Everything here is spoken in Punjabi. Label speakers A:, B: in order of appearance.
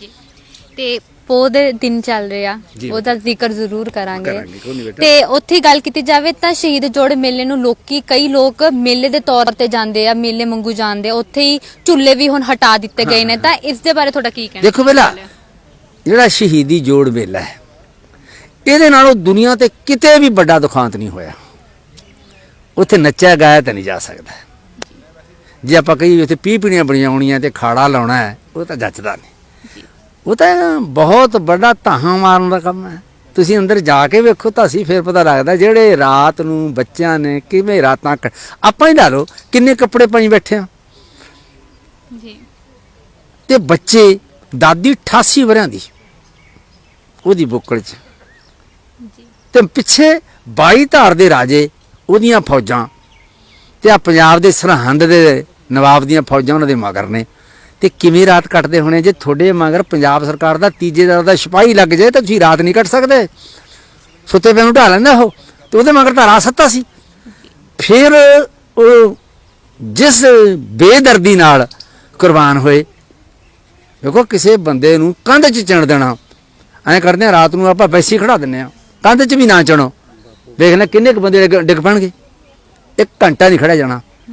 A: ਜੀ ਤੇ ਪੋਹ ਦੇ ਦਿਨ ਚੱਲ ਰਿਹਾ
B: ਜੀ।
A: ਉਹਦਾ ਜ਼ਿਕਰ ਜ਼ਰੂਰ ਕਰਾਂਗੇ।
B: ਕਰਾਂਗੇ, ਕੋਈ ਨਹੀਂ ਬੇਟਾ।
A: ਤੇ ਉੱਥੇ ਗੱਲ ਕੀਤੀ ਜਾਵੇ ਤਾਂ ਸ਼ਹੀਦ ਜੋੜ ਮੇਲੇ ਨੂੰ ਲੋਕੀ ਕਈ ਲੋਕ ਮੇਲੇ ਦੇ ਤੌਰ ਤੇ ਜਾਂਦੇ ਆ ਮੇਲੇ ਮੰਗੂ ਜਾਂਦੇ ਆ। ਉੱਥੇ ਹੀ ਝੁੱਲੇ ਵੀ ਹੁਣ ਹਟਾ ਦਿੱਤੇ ਗਏ ਨੇ। ਤਾਂ ਇਸ ਦੇ ਬਾਰੇ ਤੁਹਾਡਾ ਕੀ ਕਹਿਣਾ
B: ਦੇਖੋ ਪਹਿਲਾਂ ਜਿਹੜਾ ਸ਼ਹੀਦੀ ਜੋੜ ਮੇਲਾ ਹੈ ਇਹਦੇ ਨਾਲੋਂ ਦੁਨੀਆ ਤੇ ਕਿਤੇ ਵੀ ਵੱਡਾ ਦੁਖਾਂਤ ਨਹੀਂ ਹੋਇਆ। ਉੱਥੇ ਨੱਚਿਆ ਗਾਇਆ ਤਾਂ ਨਹੀਂ ਜਾ ਸਕਦਾ। ਜੇ ਆਪਾਂ ਕਹੀਏ ਉੱਥੇ ਪੀਪਣੀਆਂ ਬਣੀਆਂ ਹੋਣੀਆਂ ਤੇ ਖਾੜਾ ਲਾਉਣਾ ਹੈ ਉਹ ਤਾਂ ਜੱਚਦਾ ਨਹੀਂ। ਉਹ ਤਾਂ ਬਹੁਤ ਵੱਡਾ ਧਾਹਾਂ ਮਾਰਨ ਦਾ ਕੰਮ ਹੈ। ਤੁਸੀਂ ਅੰਦਰ ਜਾ ਕੇ ਵੇਖੋ ਤਾਂ ਅਸੀਂ ਫਿਰ ਪਤਾ ਲੱਗਦਾ ਜਿਹੜੇ ਰਾਤ ਨੂੰ ਬੱਚਿਆਂ ਨੇ ਕਿਵੇਂ ਰਾਤਾਂ ਆਪਾਂ ਹੀ ਲਾ ਲਓ ਕਿੰਨੇ ਕੱਪੜੇ ਪਾਈ ਬੈਠੇ ਆ।
A: ਜੀ।
B: ਤੇ ਬੱਚੇ ਦਾਦੀ 88 ਵਰਿਆਂ ਦੀ ਉਹਦੀ ਬੁੱਕਲ 'ਚ।
A: ਜੀ।
B: ਤੇ ਪਿੱਛੇ 22 ਧਾਰ ਦੇ ਰਾਜੇ ਉਹਦੀਆਂ ਫੌਜਾਂ। ਤੇ ਆ ਪੰਜਾਬ ਦੇ ਸਰਹੰਦ ਦੇ ਨਵਾਬ ਦੀਆਂ ਫੌਜਾਂ ਉਹਨਾਂ ਦੇ ਮਗਰ ਨੇ। ਤੇ ਕਿਵੇਂ ਰਾਤ ਕੱਟਦੇ ਹੋਣੇ? ਜੇ ਤੁਹਾਡੇ ਮਗਰ ਪੰਜਾਬ ਸਰਕਾਰ ਦਾ ਤੀਜੇ ਦਰ ਦਾ ਸਿਪਾਹੀ ਲੱਗ ਜਾਏ ਤਾਂ ਤੁਸੀਂ ਰਾਤ ਨਹੀਂ ਕੱਟ ਸਕਦੇ। ਸੁੱਤੇ ਪਏ ਨੂੰ ਢਾ ਲੈਂਦਾ ਉਹ। ਤੇ ਉਹਦੇ ਮਗਰ ਤਾਂ ਰਾਤ ਸੱਤਾ ਸੀ। ਫਿਰ ਉਹ ਜਿਸ ਬੇਦਰਦੀ ਨਾਲ ਕੁਰਬਾਨ ਹੋਏ, ਦੇਖੋ ਕਿਸੇ ਬੰਦੇ ਨੂੰ ਕੰਧ 'ਚ ਚਿਣ ਦੇਣਾ। ਐਂ ਕਰਦੇ ਆ, ਰਾਤ ਨੂੰ ਆਪਾਂ ਵੈਸੀ ਖੜਾ ਦਿੰਨੇ ਆ। ਕੰਧ 'ਚ ਵੀ ਨਾ ਚਣੋ। ਦੇਖ ਲੈ ਕਿੰਨੇ ਕੁ ਬੰਦੇ ਡਿੱਗ- ਡਿੱਗ ਪੈਣਗੇ। ਇੱਕ ਘੰਟਾ ਨਹੀਂ ਖੜਾ ਜਾਣਾ।